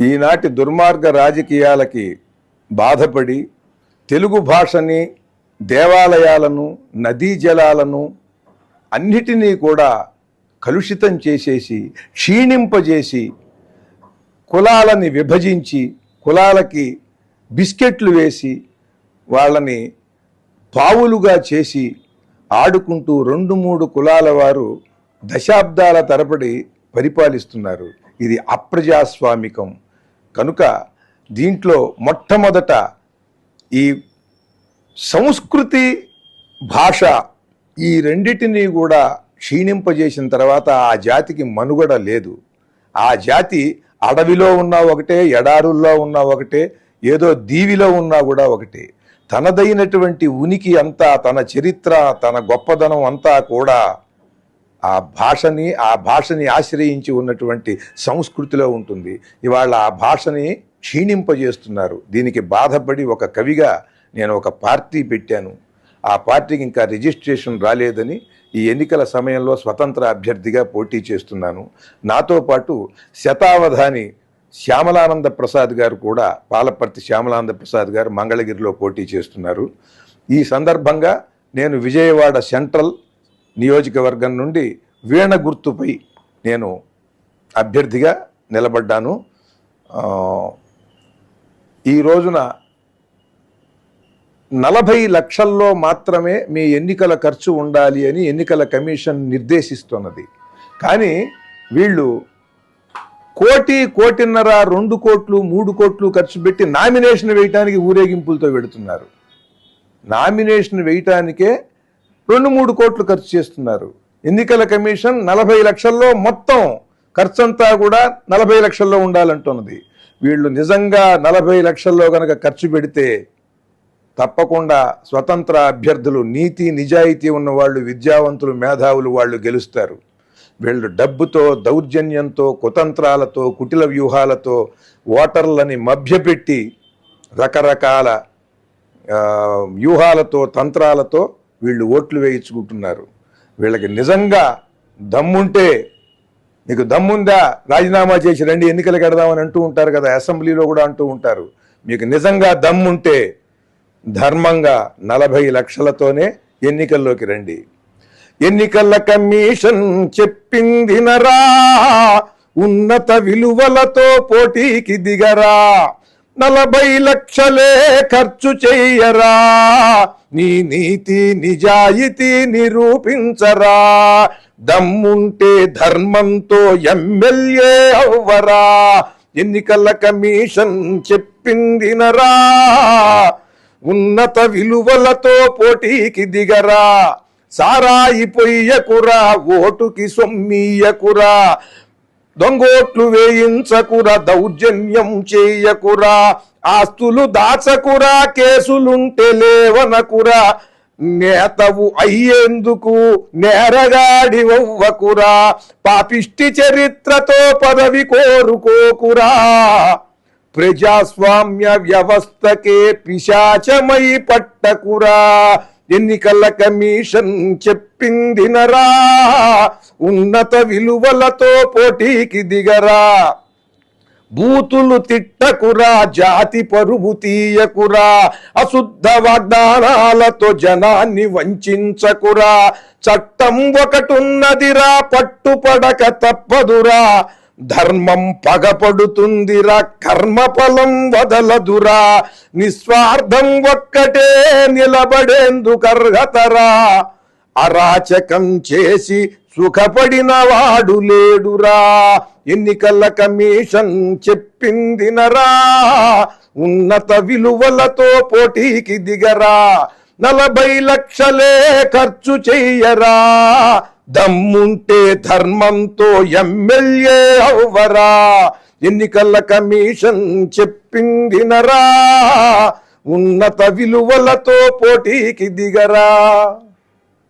ఈనాటి దుర్మార్గ రాజకీయాలకి బాధపడి తెలుగు భాషని దేవాలయాలను నదీ జలాలను అన్నిటినీ కూడా కలుషితం చేసేసి క్షీణింపజేసి కులాలని విభజించి కులాలకి బిస్కెట్లు వేసి వాళ్ళని పావులుగా చేసి ఆడుకుంటూ రెండు మూడు కులాల వారు దశాబ్దాల తరబడి పరిపాలిస్తున్నారు. ఇది అప్రజాస్వామికం. కనుక దీంట్లో మొట్టమొదట ఈ సంస్కృతి భాష ఈ రెండిటినీ కూడా క్షీణింపజేసిన తర్వాత ఆ జాతికి మనుగడ లేదు. ఆ జాతి అడవిలో ఉన్నా ఒకటే ఎడారుల్లో ఉన్నా ఒకటే ఏదో దీవిలో ఉన్నా కూడా ఒకటే. తనదైనటువంటి ఉనికి అంతా తన చరిత్ర తన గొప్పదనం అంతా కూడా ఆ భాషని ఆ భాషని ఆశ్రయించి ఉన్నటువంటి సంస్కృతిలో ఉంటుంది. ఇవాళ ఆ భాషని క్షీణింపజేస్తున్నారు. దీనికి బాధపడి ఒక కవిగా నేను ఒక పార్టీ పెట్టాను. ఆ పార్టీకి ఇంకా రిజిస్ట్రేషన్ రాలేదని ఈ ఎన్నికల సమయంలో స్వతంత్ర అభ్యర్థిగా పోటీ చేస్తున్నాను. నాతో పాటు శతావధాని శ్యామలానంద ప్రసాద్ గారు కూడా పాలపర్తి శ్యామలానంద ప్రసాద్ గారు మంగళగిరిలో పోటీ చేస్తున్నారు. ఈ సందర్భంగా నేను విజయవాడ సెంట్రల్ నియోజకవర్గం నుండి వీణ గుర్తుపై నేను అభ్యర్థిగా నిలబడ్డాను. ఈ రోజున నలభై లక్షల్లో మాత్రమే మీ ఎన్నికల ఖర్చు ఉండాలి అని ఎన్నికల కమిషన్ నిర్దేశిస్తున్నది. కానీ వీళ్ళు కోటి కోటిన్నర రెండు కోట్లు మూడు కోట్లు ఖర్చు పెట్టి నామినేషన్ వేయటానికి ఊరేగింపులతో పెడుతున్నారు నామినేషన్ వేయటానికే రెండు మూడు కోట్లు ఖర్చు చేస్తున్నారు. ఎన్నికల కమిషన్ నలభై లక్షల్లో మొత్తం ఖర్చంతా కూడా నలభై లక్షల్లో ఉండాలంటున్నది. వీళ్ళు నిజంగా నలభై లక్షల్లో కనుక ఖర్చు పెడితే తప్పకుండా స్వతంత్ర అభ్యర్థులు నీతి నిజాయితీ ఉన్న వాళ్ళు విద్యావంతులు మేధావులు వాళ్ళు గెలుస్తారు. వీళ్ళు డబ్బుతో దౌర్జన్యంతో కుతంత్రాలతో కుటిల వ్యూహాలతో ఓటర్లని మభ్యపెట్టి రకరకాల వ్యూహాలతో తంత్రాలతో వీళ్ళు ఓట్లు వేయించుకుంటున్నారు. వీళ్ళకి నిజంగా దమ్ముంటే నీకు దమ్ముందా? రాజీనామా చేసి రండి ఎన్నికలు కడదామని అంటూ ఉంటారు కదా అసెంబ్లీలో కూడా అంటూ ఉంటారు. మీకు నిజంగా దమ్ముంటే ధర్మంగా నలభై లక్షలతోనే ఎన్నికల్లోకి రండి. ఎన్నికల కమిషన్ చెప్పింది నరా ఉన్నత విలువలతో పోటీకి దిగరా. నలభై లక్షలే ఖర్చు చెయ్యరా. నీ నీతి నిజాయితీ నిరూపించరా. దమ్ముంటే ధర్మంతో ఎమ్మెల్యే అవ్వరా. ఎన్నికల కమిషన్ చెప్పిందినరా. ఉన్నత విలువలతో పోటీకి దిగరా. సారాయి పొయ్యకురా ఓటుకి సొమ్మీయకురా దొంగోట్లు వేయించకురా దౌర్జన్యం చేయకురా ఆస్తులు దాచకురా కేసులుంటే లేవనకురా నేతవు అయ్యేందుకు నేరగాడివవ్వకురా పాపిష్టి చరిత్రతో పదవి కోరుకోకురా. ప్రజాస్వామ్య వ్యవస్థకే పిశాచమై పట్టకురా. ఎన్నికల కమిషన్ చెప్పింది నరా. ఉన్నత విలువలతో పోటీకి దిగరా. బూతులు తిట్టకురా జాతి పరువు తీయకురా. అశుద్ధ వాగ్దానాలతో జనాన్ని వంచకురా. చట్టం ఒకటున్నదిరా పట్టుపడక తప్పదురా. ధర్మం పగపడుతుందిరా కర్మఫలం వదలదురా నిస్వార్థం ఒక్కటే నిలబడేందుకర్హతరా. అరాచకం చేసి సుఖపడిన వాడు లేడురా ఎన్నికల కమిషన్ చెప్పింది నరా ఉన్నత విలువలతో పోటీకి దిగరా నలభై లక్షలే ఖర్చు చెయ్యరా. దమ్ముంటే ధర్మంతో ఎమ్మెల్యే అవ్వరా. ఎన్నికల కమిషన్ చెప్పింది నరా ఉన్నత విలువలతో పోటీకి దిగరా.